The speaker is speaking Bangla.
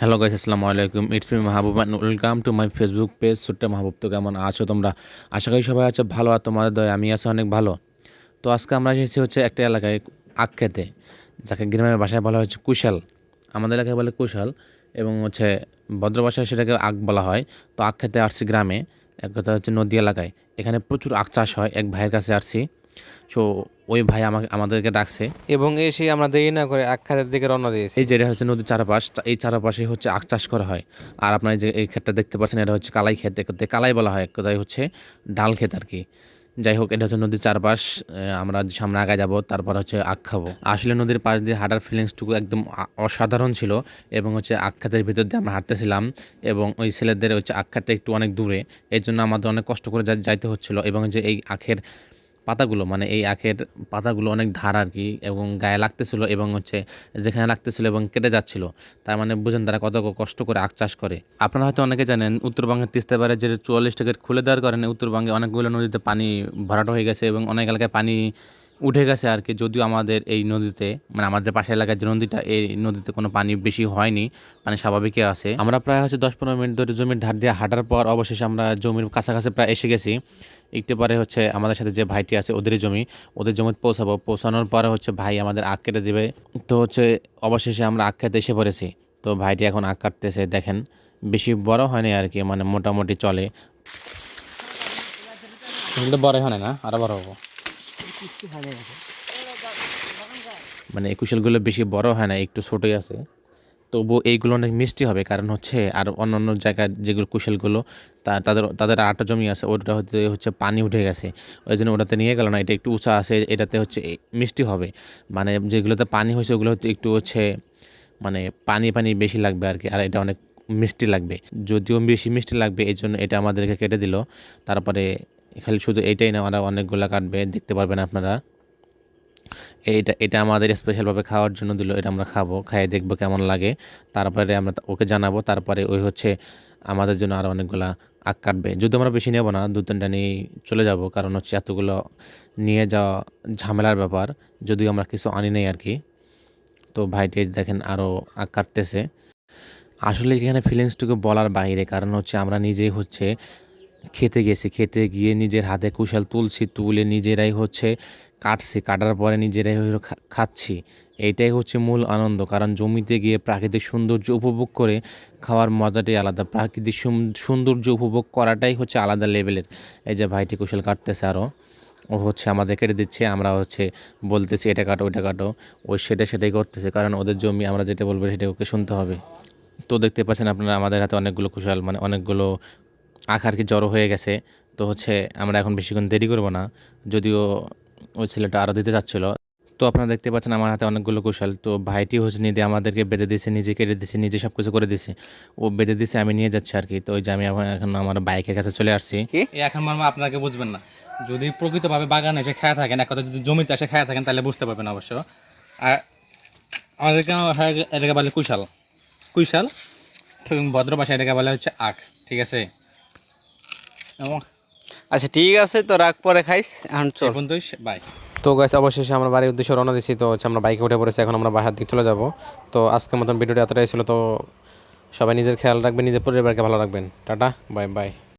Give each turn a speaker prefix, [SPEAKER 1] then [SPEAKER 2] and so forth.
[SPEAKER 1] হ্যালো গাইস আসসালামু আলাইকুম it's me Mahbub and welcome to my Facebook page Sutta Mahbub তো কেমন আছো তোমরা? আশা করি সবাই আছে ভালো আর তোমাদের দয় আমি আছি অনেক ভালো। তো আজকে আমরা এসেছি হচ্ছে একটা এলাকায় আখ যাকে গ্রামের ভাষায় বলা হচ্ছে কুশাল। আমাদের এলাকায় বলে কুশাল এবং হচ্ছে ভদ্র ভাষায় সেটাকে আখ বলা হয়। তো আখ খেতে আসছি গ্রামে, এক কথা হচ্ছে নদী এলাকায়। এখানে প্রচুর আখ চাষ হয়, এক ভাইয়ের কাছে আসছি। সো ওই ভাই আমাকে আমাদেরকে ডাকছে।
[SPEAKER 2] এবং এসে আমরা দেরি না করে আখ খাতের দিকে রওনা দিয়েছি।
[SPEAKER 1] এই যেটা হচ্ছে নদীর চারপাশ এই চারপাশে হচ্ছে আখ চাষ করা হয়। আর আপনার যে এই ক্ষেতটা দেখতে পাচ্ছেন এটা হচ্ছে কালাই ক্ষেত করতে কালাই বলা হয় কোথায় হচ্ছে? ডাল ক্ষেত আর কি। যাই হোক এটা হচ্ছে নদীর চারপাশ আমরা সামনে আগে যাব তারপর হচ্ছে আখ খাব। আসলে নদীর পাশ দিয়ে হাঁটার ফিলিংসটুকু একদম অসাধারণ ছিল এবং হচ্ছে আখ খাতের ভিতর দিয়ে আমরা হাঁটতেছিলাম এবং ওই ছেলেদের হচ্ছে আখ খাতটা একটু অনেক দূরে এই জন্য আমাদের অনেক কষ্ট করে যাইতে হচ্ছিল এবং যে এই আখের পাতাগুলো মানে এই আখের পাতাগুলো অনেক ধার আর কি এবং গায়ে লাগতেছিল এবং হচ্ছে যেখানে লাগতেছিল এবং কেটে যাচ্ছিল, তার মানে বুঝেন তারা কত কষ্ট করে আখ চাষ করে। আপনারা হয়তো অনেকে জানেন, উত্তরবঙ্গের তিস্তাবারে যে চুয়াল্লিশ টাকার খুলে দেওয়ার কারণে উত্তরবঙ্গে অনেকগুলো নদীতে পানি ভরাট হয়ে গেছে এবং অনেক এলাকায় পানি উঠে গেছে আর কি। যদিও আমাদের এই নদীতে মানে আমাদের পাশের এলাকার যে নদীটা, এই নদীতে কোনো পানি বেশি হয়নি, পানি স্বাভাবিকই আছে। আমরা প্রায় হচ্ছে দশ পনেরো মিনিট ধরে জমির ধার দিয়ে হাঁটার পর অবশেষে আমরা জমির কাছাকাছি প্রায় এসে গেছি। একটু পরে হচ্ছে আমাদের সাথে যে ভাইটি আছে, ওদের জমি, ওদের জমিতে পৌঁছাবো। পৌঁছানোর পরে হচ্ছে ভাই আমাদের আখ কেটে দেবে। তো হচ্ছে অবশেষে আমরা আখ খেতে এসে পড়েছি। তো ভাইটি এখন আখ কাটতেছে, দেখেন। বেশি বড় হয়নি আর কি মানে মোটামুটি চলে।
[SPEAKER 2] বড় হয় না? আরও বড় হব।
[SPEAKER 1] মানে কুশলগুলো বেশি বড় হয় না, একটু ছোটোই আছে। তবু এইগুলো অনেক মিষ্টি হবে, কারণ হচ্ছে আর অন্য অন্য জায়গায় যেগুলো কুশলগুলো তা তাদের তাদের আটটা জমি আছে, ওটা হতে, হচ্ছে পানি উঠে গেছে। ওই জন্য ওটাতে নিয়ে গেল না, এটা একটু উঁচা আছে, এটাতে হচ্ছে মিষ্টি হবে। মানে যেগুলোতে পানি হয়েছে, ওগুলো হচ্ছে একটু হচ্ছে মানে পানি পানি বেশি লাগবে আর কি, আর এটা অনেক মিষ্টি লাগবে। যদিও বেশি মিষ্টি লাগবে, এই জন্য এটা আমাদেরকে কেটে দিল। তারপরে খালি শুধু এইটাই না ওরা অনেকগুলো কাটবে, দেখতে পারবেন আপনারা। এইটা, এটা আমাদের স্পেশালভাবে খাওয়ার জন্য দিল, এটা আমরা খাব, খাইয়ে দেখব কেমন লাগে। তারপরে আমরা ওকে জানাব, তারপরে ওই হচ্ছে আমাদের জন্য আরও অনেকগুলা আখ কাটবে। যদি আমরা বেশি নেব না, দু তিনটা নিয়ে চলে যাব, কারণ হচ্ছে এতগুলো নিয়ে যাওয়া ঝামেলার ব্যাপার, যদিও আমরা কিছু আনি নেই আর কি। তো ভাইটি দেখেন আরও আখ কাটতেছে। আসলে এখানে ফিলিংসটুকু বলার বাইরে, কারণ হচ্ছে আমরা নিজেই হচ্ছে খেতে গেছি, খেতে গিয়ে নিজের হাতে কুশাল তুলছি, তুলে নিজেরাই হচ্ছে কাটছি, কাটার পরে নিজেরাই খাচ্ছি। এইটাই হচ্ছে মূল আনন্দ, কারণ জমিতে গিয়ে প্রাকৃতিক সৌন্দর্য উপভোগ করে খাওয়ার মজাটাই আলাদা। প্রাকৃতিক সৌন্দর্য উপভোগ করাটাই হচ্ছে আলাদা লেভেলের এই যে ভাইটি কুশল কাটতেছে আরও ও হচ্ছে আমাদের কেটে দিচ্ছে, আমরা হচ্ছে বলতেছি, এটা কাটো ওটা কাটো। ওই সেটা সেটাই করতেছে, কারণ ওদের জমি আমরা যেটা বলব সেটা ওকে শুনতে হবে। তো দেখতে পাচ্ছেন আপনারা আমাদের হাতে অনেকগুলো কুশাল মানে অনেকগুলো আখ আর কি জড়ো হয়ে গেছে তো হচ্ছে আমরা এখন বেশিক্ষণ দেরি করব না। যদিও ওই ছেলেটা আরও দিতে চাচ্ছিল। তো আপনারা দেখতে পাচ্ছেন আমার হাতে অনেকগুলো কুশাল। তো ভাইটি হচ্ছে নিজে আমাদেরকে বেঁধে দিয়েছে নিজে কেটে দিয়েছে নিজে সব কিছু করে দিয়েছে। ও বেঁধে দিয়েছে আমি নিয়ে যাচ্ছি আর কি তো ওই যে আমি এখন- আমার বাইকের কাছে চলে আসছি।
[SPEAKER 2] এই এখন মর্ম আপনাকে বুঝবেন না। যদি প্রকৃতভাবে বাগানে এসে খেয়ে থাকেন এক কথা যদি জমিতে এসে খেয়ে থাকেন তাহলে বুঝতে পারবেন অবশ্য। আর আমাদেরকে হয় এটাকে বলে কুশাল। কুশাল? ভদ্র ভাষায় এটাকে বলে হচ্ছে আখ ঠিক আছে?
[SPEAKER 3] আচ্ছা ঠিক আছে তো রাগ পরে খাইস এখন চল।
[SPEAKER 2] বন্ধু বাই
[SPEAKER 4] তো গাইস অবশেষে আমরা বাড়ির উদ্দেশ্যে রওনা দিচ্ছি তো হচ্ছে আমরা বাইকে উঠে পড়েছি এখন আমরা বাসার দিকে চলে যাব। তো আজকের মতন ভিডিওটা এতটাই ছিল তো সবাই নিজের খেয়াল রাখবেন নিজের পরিবারকে ভালো রাখবেন। Tata bye bye